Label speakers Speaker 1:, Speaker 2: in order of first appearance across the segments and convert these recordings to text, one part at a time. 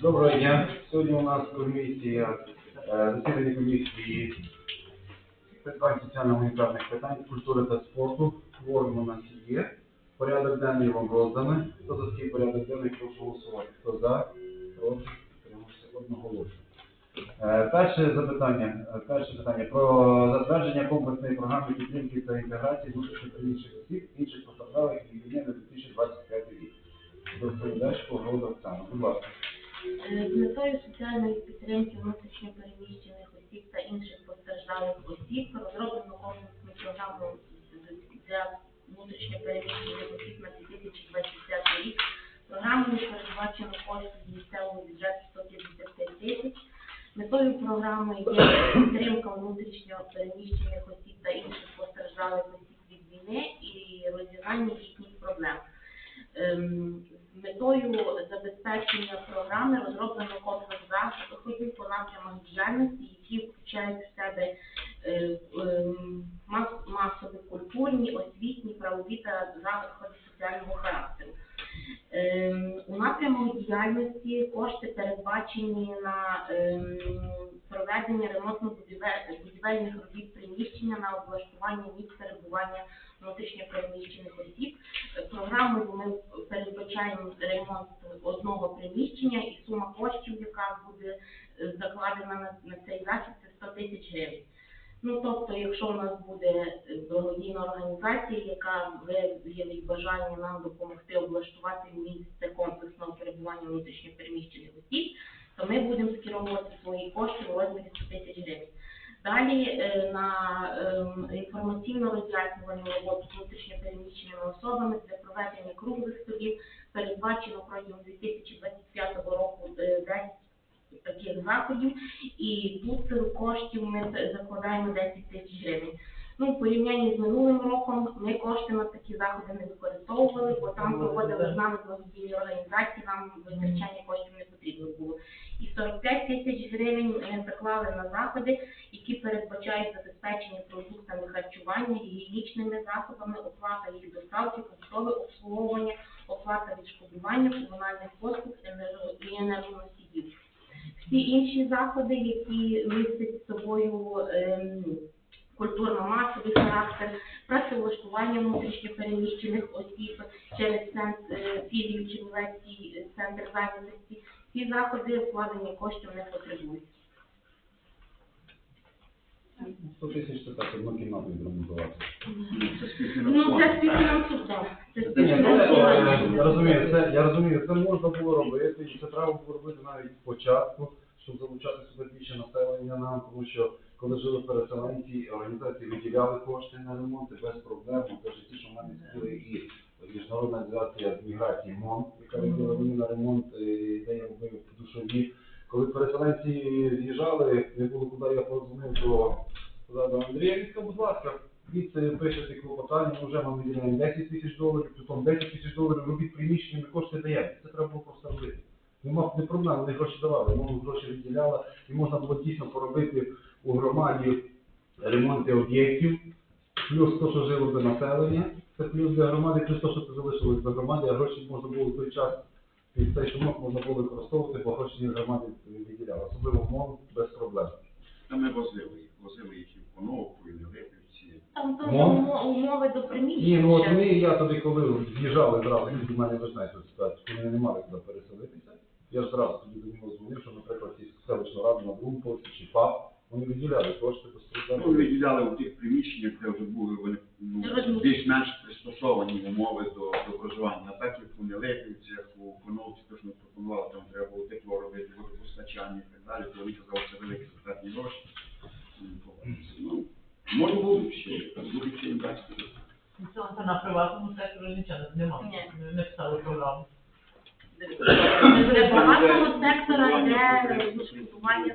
Speaker 1: Доброго дня. Сьогодні у нас комісія, е, засідання комісії питань соціально-гуманітарних питань, культури та спорту. Кворум у нас є. Порядок денний вам розданий. Хто за такий порядок денний, прошу голосувати. Хто за, проти, утримався одноголосно. Е, Перше запитання, е, перше питання про затвердження комплексної програми підтримки та інтеграції внутрішньопереміщених осіб інших постраждалих від війни на 2025 рік. Доповідач Погода Оксана. Будь ласка.
Speaker 2: Е, З метою соціальної підтримки внутрішньо переміщених осіб та інших постраждалих осіб розроблено комплексну програму для внутрішньо переміщених осіб на 2025 рік. Програмою передбачено кошти з місцевого бюджету 155 тисяч. Метою програми є підтримка внутрішньо переміщених осіб та інших постраждалих осіб від війни і розв'язання їхніх проблем. Ем, З метою забезпечення програми розроблено комплекс заходів по напрямах діяльності, які включають в себе е, ем, масові культурні, освітні, правові та заходи соціального характеру. Ем, У напрямах діяльності кошти передбачені на проведення ремонтно-будівельних робіт приміщення на облаштування місць перебування внутрішньопереміщених осіб. Е, Програмою ми передбачаємо ремонт одного приміщення і сума коштів, яка буде закладена на, на цей захід, це 100 тисяч гривень. Ну, тобто, якщо у нас буде благодійна організація, яка виявить бажання нам допомогти облаштувати місце комплексного перебування внутрішньопереміщених осіб, то ми будемо скеровувати свої кошти у розмірі 100 тисяч гривень. Далі е, на ем, інформаційно-роз'яснювальну роботу з внутрішньопереміщеними особами для проведення круглих столів передбачено протягом 2025 року е, 10 таких заходів, і тут коштів ми закладаємо 10 тисяч гривень. Ну, в порівнянні з минулим роком ми кошти на такі заходи не використовували, бо там проводили з нами благодійні організації, нам витрачання коштів не потрібно було. І 45 тисяч гривень заклали на заходи, які передбачають забезпечення продуктами харчування, гігієнічними засобами, оплата їх доставки, побутове обслуговування, оплата відшкодування комунальних послуг і енергоносіїв. Всі інші заходи, які містять собою ем, культурно-масовий характер, працевлаштування внутрішньопереміщених осіб через центр е, філію Чернівецький е, центр зайнятості, ці заходи вкладення коштів не потребують.
Speaker 1: 100 тисяч це так, одну кімнату відремонтувати.
Speaker 2: Ну, це співфінансування. Це
Speaker 1: Ні, ну,
Speaker 2: співфінансування.
Speaker 1: Я розумію, це, я розумію, це можна було робити, і це треба було робити навіть спочатку, щоб залучати сюди більше населення нам, тому що коли жили переселенці, організації виділяли кошти на ремонт без проблем. Теж ті, що в мене сиділи і міжнародна організація з міграції МОН, яка виділа мені на ремонт, е, де я робив душові. Коли переселенці з'їжджали, не було куди я подзвонив він сказав, будь ласка, від е, пишете клопотання, ми вже вам виділяємо 10 тисяч доларів, потім 10 тисяч доларів робіть приміщення, ми кошти даємо. Це треба було просто робити. Нема не проблем, вони гроші давали, вони гроші виділяли, і можна було дійсно поробити у громаді ремонти об'єктів, плюс те, що жило до населення, це плюс для громади, плюс те, що це залишилось до громади, а гроші можна було в той час під цей шумок можна було використовувати, бо гроші громади виділяли, особливо мов без проблем.
Speaker 3: Та ми возили їх, возили їх і в Коновку, і в Липівці.
Speaker 2: Там умо- умови до приміщення.
Speaker 1: Ні, ну от ми, я тоді, коли з'їжджали зразу, він до мене ви знаєте цю ситуацію, коли вони не мали куди переселитися, я ж зразу тоді до нього дзвонив, що, наприклад, ці селищну раду на другому поверсі чи ФАП, вони виділяли кошти
Speaker 3: Ну, виділяли у тих приміщеннях, де вже були вони ну, більш-менш пристосовані умови до, до проживання. А так як у Нелепівцях, у Коновці, то що ми пропонували, там треба було тепло робити, водопостачання і так далі, то вони казали, це великі затратні гроші. Ну, може бути ще, буде ще інвестор.
Speaker 4: Це це на приватному секторі нічого немає.
Speaker 2: Ні.
Speaker 4: Не- писали програму.
Speaker 2: Приватного сектора йде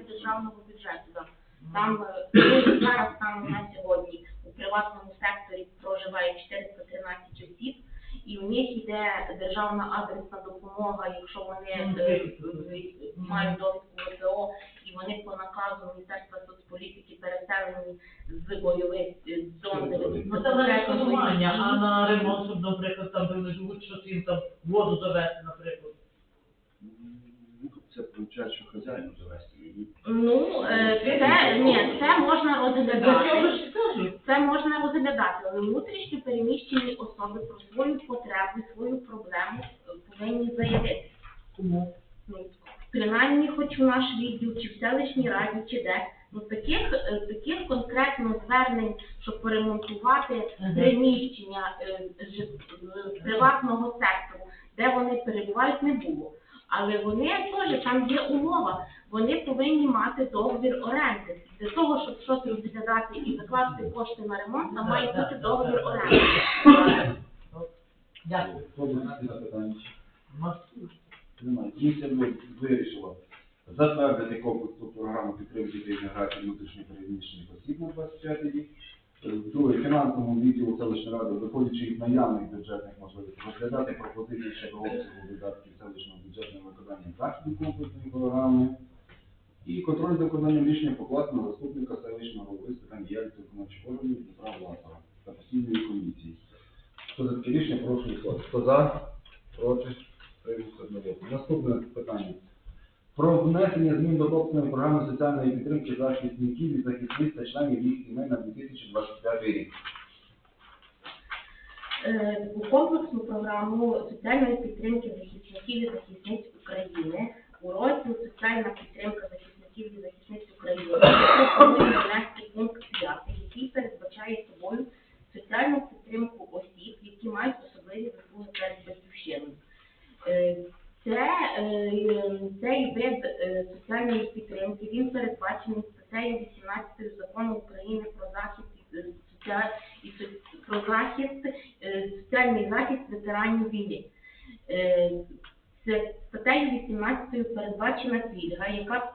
Speaker 2: з державного бюджету. Там е, ну, зараз там на сьогодні у приватному секторі проживає 413 осіб, і у них йде державна адресна допомога, якщо вони е, мають довідку ВПО, і вони по наказу Міністерства соцполітики переселені з бойових е, зон.
Speaker 4: Ну це на
Speaker 2: безпекової
Speaker 4: а на ремонт, щоб, наприклад, там люди живуть, що їм там воду довести, наприклад.
Speaker 3: виходить, що хазяїн завести.
Speaker 2: Ну, е, це, ні, це можна
Speaker 4: До цього
Speaker 2: розглядати.
Speaker 4: ж кажуть.
Speaker 2: Це можна розглядати, але внутрішньо переміщені особи про свою потребу, свою проблему е, повинні заявити.
Speaker 4: Кому?
Speaker 2: Ну, принаймні, хоч у наш відділ, чи в селищній раді, чи де. Ну, таких, е, таких конкретно звернень, щоб поремонтувати приміщення е, жит- е, приватного сектору, де вони перебувають, не було. Але вони теж, там є умова, вони повинні мати договір оренди. Для того, щоб щось розглядати і закласти кошти на ремонт, там має бути договір оренди.
Speaker 4: Дякую.
Speaker 1: Немає. Комісія ви- вирішила затвердити комплексну програму підтримки та інтеграції внутрішньо переміщених осіб на 25 рік. Е, Друге, фінансовому відділу селищної ради, виходячи із наявних бюджетних можливостей, розглядати пропозиції щодо обсягу видатків селищного бюджету на виконання заходів комплексної програми. І контроль за виконанням рішення покласти на заступника селищного голови з питань діяльності виконавчих органів Дмитра Власова та постійної комісії. Хто за таке рішення, прошу голосувати. Хто за? Проти? Приймуться одноголосно. Наступне питання. Про внесення змін до комплексної програми соціальної підтримки захисників і захисниць та членів їх сімей на 2025 рік.
Speaker 2: Е, у комплексну програму соціальної підтримки захисників і захисниць України у розділ соціальна підтримка захисників і захисниць України пропонує внести пункт 5, який передбачає собою соціальну підтримку осіб, які мають особливі заслуги перед батьківщиною. Е, Це, е, цей вид е, соціальної підтримки він передбачений статтею 18 закону України про захист е, і про захист, е, соціальний захист ветеранів війни. Е, Це статтею 18 передбачена пільга, яка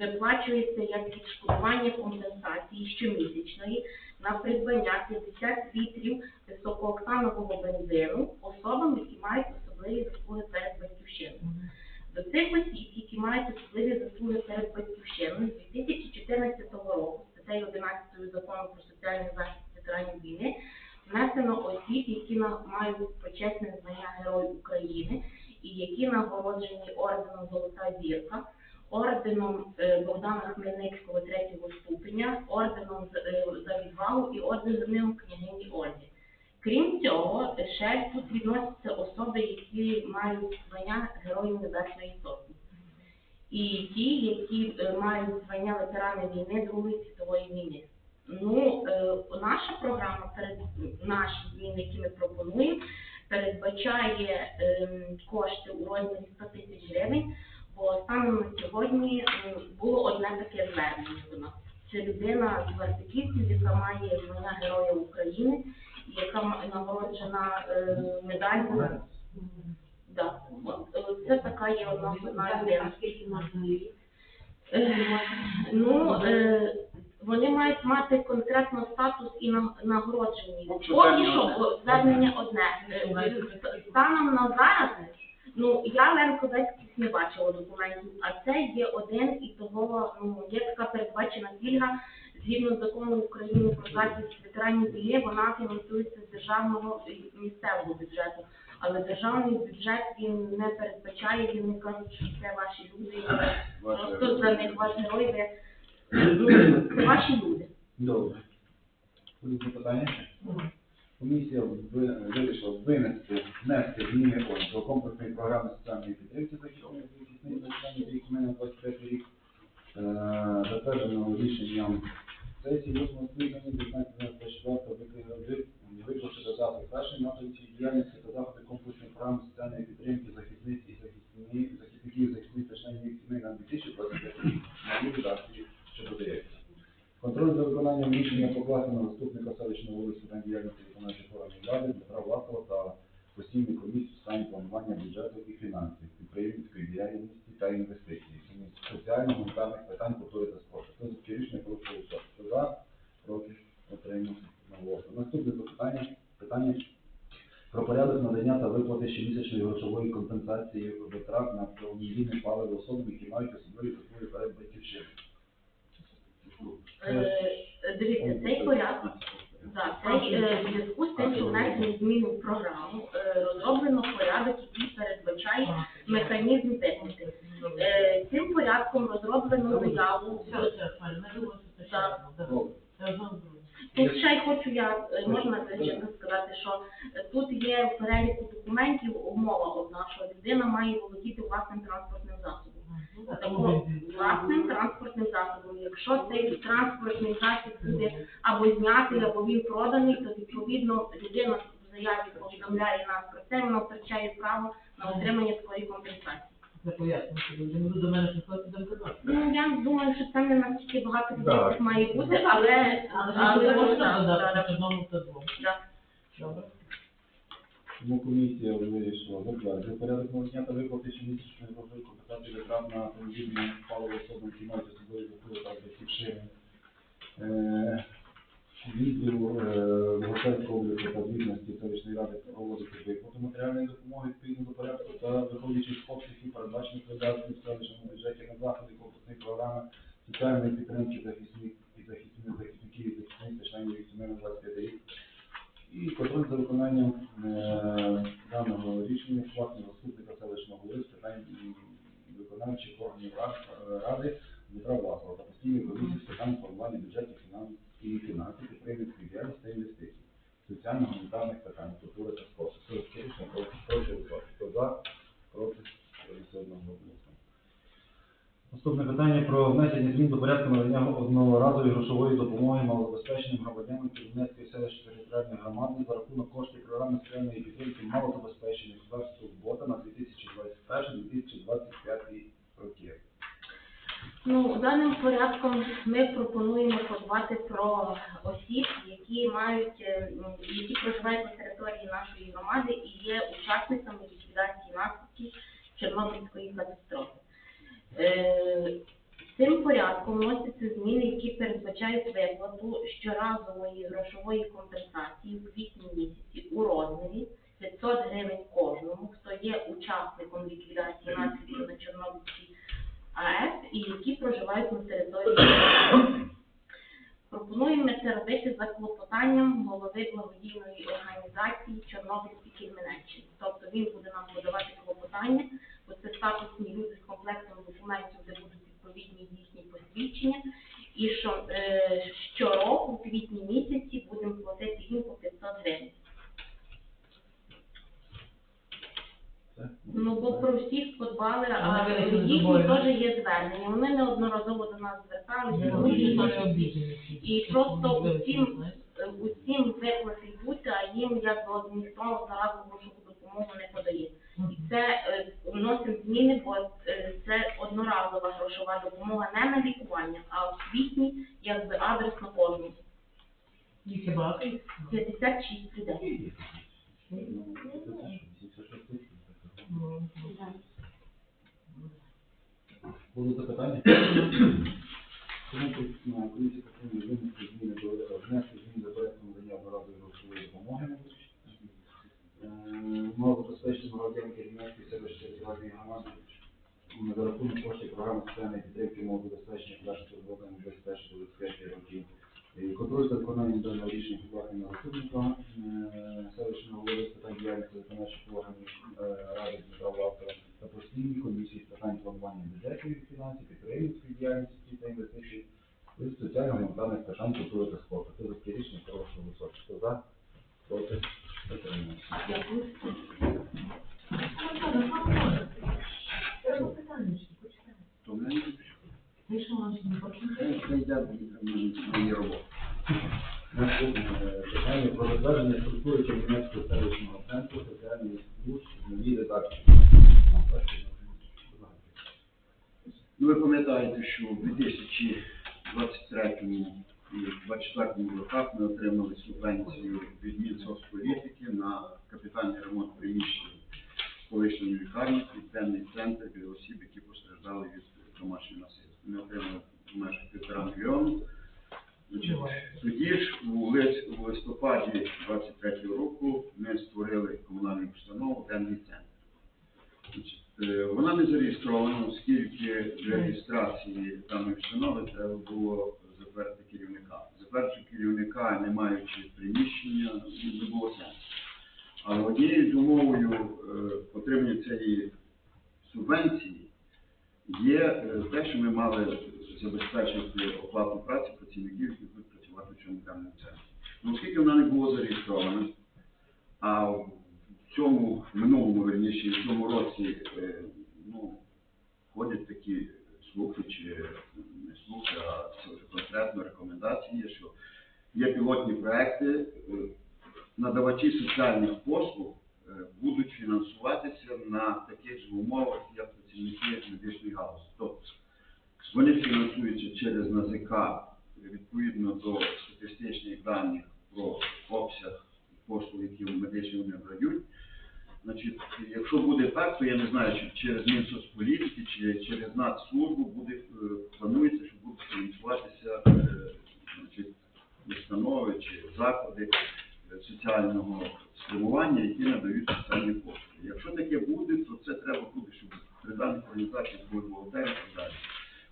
Speaker 2: виплачується як відшкодування компенсації щомісячної на придбання 50 літрів високооктанового бензину особам, які мають особливі заслуги перед батьківщиною. До цих осіб, які мають особливі заслуги перед батьківщиною, з 2014 року статтею 11 закону про соціальний захист ветеранів війни внесено осіб, які мають почесне звання Герой України і які нагороджені орденом Золота зірка, орденом е, Богдана Хмельницького третього ступеня, орденом е, за відвагу і орденом княгині Ольги. Крім цього, ще тут відносяться особи, які мають звання Героїв Небесної Сотні. І ті, які е, мають звання ветерани війни Другої світової війни. Ну, е, наша програма, перед наші зміни, які ми пропонуємо, передбачає ем, кошти у розмірі 100 тисяч гривень, бо станом на сьогодні було одне таке звернення. Це людина з Вартиківців, яка має звання Героя України, нагороджена е, медаллю. Да. От, е, Це така є одна одна людина. Е, Ну, е, вони мають мати конкретно статус і на- нагороджені.
Speaker 3: Поки що
Speaker 2: Поки
Speaker 3: звернення
Speaker 2: що о, звернення одне. Е, Станом на зараз, ну, я Ленко десь не бачила документів, а це є один і того, ну, є така передбачена пільга, згідно з законом України про захист ветеранів війни, вона фінансується з державного і місцевого бюджету. Але державний бюджет він не передбачає, він не кажуть, що це ваші люди, і просто за них ваш герой, ну, це ваші люди.
Speaker 1: Добре. Будуть запитання? Комісія вирішила винести, внести зміни до комплексної програми соціальної підтримки захисних захисних та членів їх сімей на 25 рік. Е, Затверджено рішенням сесії 8 скликання 19.24 виключити додаток першої напрямки діяльності та заходи комплексної програми соціальної підтримки захисниць і захисні- захисників, захисниць та членів на 2025 рік. Редакції, що додається. Контроль за виконанням рішення покласти на заступника селищного з питань діяльності виконавчих органів влади Дмитра Власова та постійну комісію з питань планування бюджету і фінансів, підприємницької діяльності та інвестицій, соціально-гуманітарних питань культури та спорту. Це рішення прошу голосувати. За, проти, отримався на. Наступне запитання, питання про порядок надання та виплати щомісячної грошової компенсації витрат на промінне паливо особам, які мають особливі заслуги перед батьківщиною.
Speaker 2: Е, Дивіться, цей порядок, цей е, в зв'язку з тим, що внесені зміни в програму, е, розроблено порядок, який передбачає механізм виплати. розроблену заяву.
Speaker 4: Все, все, ще.
Speaker 2: Тут ще й хочу я, е, можна чесно сказати, що е, тут є в переліку документів умова одна, що людина має володіти власним транспортним засобом.
Speaker 4: Ну,
Speaker 2: Тому
Speaker 4: тому
Speaker 2: власним транспортним засобом. Якщо цей транспортний засіб буде або знятий, або він проданий, то відповідно людина в заяві повідомляє нас про це, вона втрачає право на отримання такої компенсації.
Speaker 4: Це пояснює, що люди будуть до мене приходити до казати.
Speaker 2: Ну я думаю, що це не настільки багато людей
Speaker 1: Так.
Speaker 2: має бути, але
Speaker 4: Але можна додати
Speaker 2: так,
Speaker 4: одному та двом.
Speaker 2: так.
Speaker 4: Добре.
Speaker 1: Тому комісія вирішила затвердити порядок надання та виплати щомісячної грошової компенсації витрат на автомобільні паливо особам, які мають особливі заходи та батьківщини. Е, Відділ е, обліку та звітності селищної ради проводити виплату матеріальної допомоги відповідно до порядку та виходячи з обсягів передбачених видатків в селищному бюджеті на заходи комплексної програми соціальної підтримки захисників і захисників захисників і захисниць та членів сімей на 25 рік і контроль за виконанням е, даного рішення власного заступника селищного голови з питань виконавчих органів ради Дмитра Власова та постійної комісії з питань формування бюджетів фінансів і фінансів, підприємницької діяльності та інвестицій, соціально-гуманітарних питань, культури та спорту. Це рішення проти проти. Хто за, проти, одного голосу. Наступне питання про внесення змін до порядку надання одноразової грошової допомоги малозабезпеченим громадянам Київницької селищної територіальної громади за рахунок коштів програми спеціальної підтримки малозабезпечених государства БОТА на 2021-2025 роки.
Speaker 2: Ну, даним порядком ми пропонуємо подбати про осіб, які мають, е, які проживають на території нашої громади і є учасниками ліквідації наслідків Чорнобильської катастрофи. Е, Цим порядком вносяться зміни, які передбачають виплату щоразової грошової компенсації в квітні місяці у розмірі 500 гривень кожному, хто є учасником ліквідації наслідків на Чорнобильській АЕС і які проживають на території. України. Пропонуємо це робити за клопотанням голови благодійної організації Чорнобильські Кільменеччини. Тобто він буде нам подавати клопотання, бо це статусні люди з комплектом документів, де будуть відповідні їхні посвідчення. І що е, щороку, в квітні місяці, будемо платити їм по 500 гривень.
Speaker 1: Це?
Speaker 2: Ну, бо про всіх подбали,
Speaker 4: А
Speaker 2: а
Speaker 4: вони вирішили з
Speaker 2: їхні теж є звернення. Вони неодноразово до нас зверталися. І просто усім- е, усім виплати бути, а їм якби ніхто одноразову грошову допомогу не подає.
Speaker 4: Мгм.
Speaker 2: Це е, вносимо зміни, бо е, це одноразова грошова допомога не на лікування, а в квітні якби адресно кожному.
Speaker 4: Їх є багато.
Speaker 2: 56 людей.
Speaker 1: Ну, це теж 86 тисяч.
Speaker 4: Ну,
Speaker 1: Будуть запитання? Тому тут на комісії винести зміни до внести зміни до порядку надання одноразової грошової допомоги. Е, Малозабезпеченим громадянам Київницької селищної територіальної громади за рахунок коштів програми соціальної підтримки малозабезпечення подальших роботами 21-25 років. Е, Контроль за виконанням даного рішення підвахи на заступника е, селищного голови з питань діяльності виконавчих органів е, ради Дмитра Власова та постійні комісії з питань планування бюджетів і фінансів, підприємницької діяльності та інвестицій, і соціально-гуманітарних питань культури та спорту. Це таке рішення хорошого високо. Хто за, проти, підтримується.
Speaker 2: Дякую.
Speaker 4: Треба питання, що почитаю.
Speaker 3: То ми не
Speaker 4: Ви що, вам ще не почули?
Speaker 3: Це йде мені робота.
Speaker 1: Наступне питання про затвердження структури Чернівецького селищного центру соціальної служб в новій редакції.
Speaker 3: Ну, ви пам'ятаєте, що в 2023 і 2024 роках ми отримали субвенцію від Мінсоцполітики на капітальний ремонт приміщень колишньої лікарні, південний центр для осіб, які постраждали від домашнього насильства. Ми отримали в межах півтора мільйону. Значить, Тоді ж у листопаді 23 року ми створили комунальну установу денний центр. Е, Вона не зареєстрована, оскільки для реєстрації даної установи треба було затвердити керівника. Затвердити керівника, не маючи приміщення, не було сенсу. Але однією з умовою е, отримання цієї субвенції є е, те, що ми мали забезпечити оплату праці працівників, які в цьому денному центрі. Ну, оскільки вона не була зареєстрована, а в цьому минулому верніше, в цьому році е, ну, ходять такі слухи чи не слухи, а це конкретно рекомендації, що є пілотні проекти, е, надавачі соціальних послуг е, будуть фінансуватися на таких же умовах, як працівники медичної галузі. Тобто вони фінансуються через НАЗК відповідно до статистичних даних про обсяг послуг, які в медичній вони надають. Значить, якщо буде так, то я не знаю, чи через Мінсоцполітики, чи через Нацслужбу буде, е, планується, що будуть фінансуватися е, значить, установи чи заклади е, соціального спрямування, які надають соціальні послуги. Якщо таке буде, то це треба буде, щоб при даних організаціях були волонтери і так далі.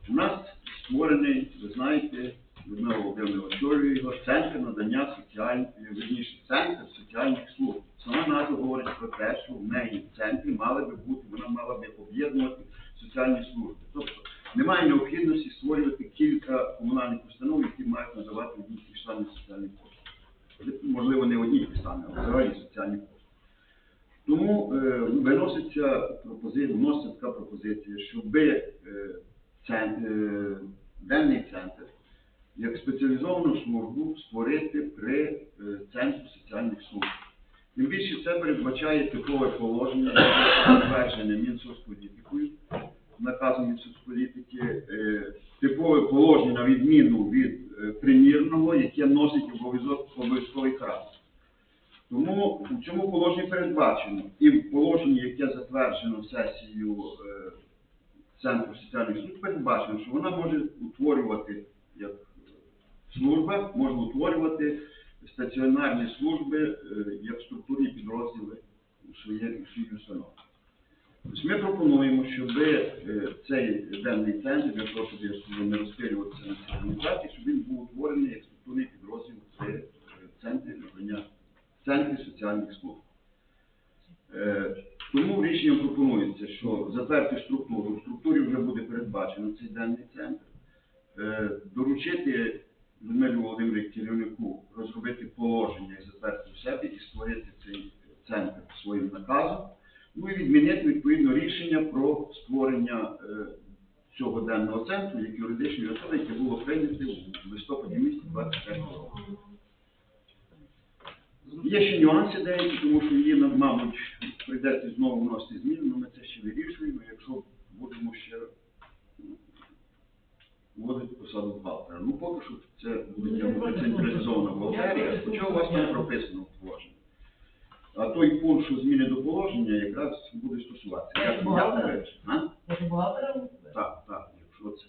Speaker 3: У нас створений, ви знаєте, Людмила Володимирівна очолює його центр надання соціальних, верніше, центр соціальних служб. Сама назва говорить про те, що в неї в центрі мали би бути, вона мала би об'єднувати соціальні служби. Тобто немає необхідності створювати кілька комунальних установ, які мають надавати одні ті ж самі соціальні послуги. Можливо, не одні й ті самі, а взагалі соціальні послуги. Тому е, виноситься пропозиція, вноситься така пропозиція, щоб е, центр, е, денний центр як спеціалізовану службу створити при е, центрі соціальних служб. Тим більше це передбачає типове положення, затверджене Мінсоцполітикою, наказом Мінсоцполітики, е, типове положення на відміну від е, примірного, яке носить обов'язковий характер. Тому в цьому положенні передбачено і в положенні, яке затверджено сесією е, Центру соціальних служб, передбачено, що вона може утворювати як служба, може утворювати стаціонарні служби е, як структурні підрозділи у своїй у установі. Тобто ми пропонуємо, щоб е, цей денний центр, для того, щоб не розпилюватися на цій організації, щоб він був утворений як структурний підрозділ при е, центрі надання центрі соціальних служб. Е, Тому рішенням пропонується, що затвердити структуру. В структурі вже буде передбачено цей денний центр. Е, Доручити Людмилі Володимирі керівнику розробити положення і затвердити в себе і створити цей центр своїм наказом. Ну і відмінити відповідно рішення про створення е, цього денного центру як юридичної особи, яке було прийнято в листопаді місяці 23 року. Є ще нюанси деякі, тому що її, нам, мабуть, прийдеться знову вносити зміни, але ми це ще вирішуємо, якщо будемо ще вводити посаду бухгалтера. Ну, поки що це буде централізована бухгалтерія, хоча у вас там прописано в положенні. А той пункт, що зміни до положення, якраз буде стосуватися.
Speaker 4: Як бухгалтера?
Speaker 3: як вирішити? А?
Speaker 4: Як бухгалтером?
Speaker 3: Так, так, якщо це.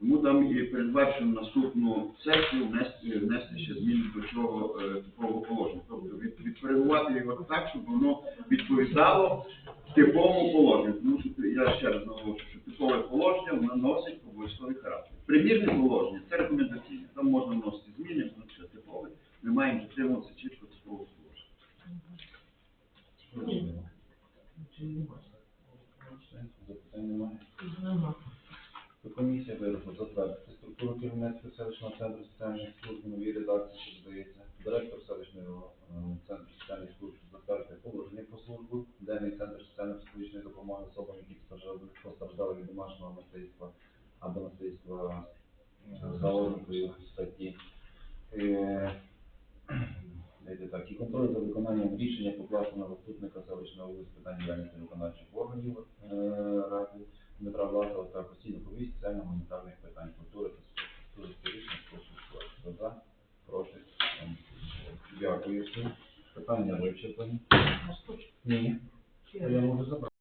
Speaker 3: Тому там і передбачено наступну сесію внести, внести ще зміни до цього е, типового положення. Тобто від, відкоригувати його так, щоб воно відповідало типовому положенню. Тому що я ще раз наголошую, що типове положення воно носить обов'язковий характер. Примірне положення це рекомендаційне. Там можна вносити зміни, тому що типове. Ми маємо дотримуватися чітко типового положення.
Speaker 4: Чи немає?
Speaker 1: Запитань немає.
Speaker 4: Нема.
Speaker 1: То комісія вирішила затвердити структуру керівництва селищного центру соціальних служб у новій редакції, що додається директор селищного е, центру соціальних служб затвердити положення про службу, денний центр соціально-психологічної допомоги особам, які постраждали, постраждали від домашнього насильства або насильства е, за ознакою статті. Е, Дайте так, і контроль за виконанням рішення покласти на заступника селищного голови з питань діяльності виконавчих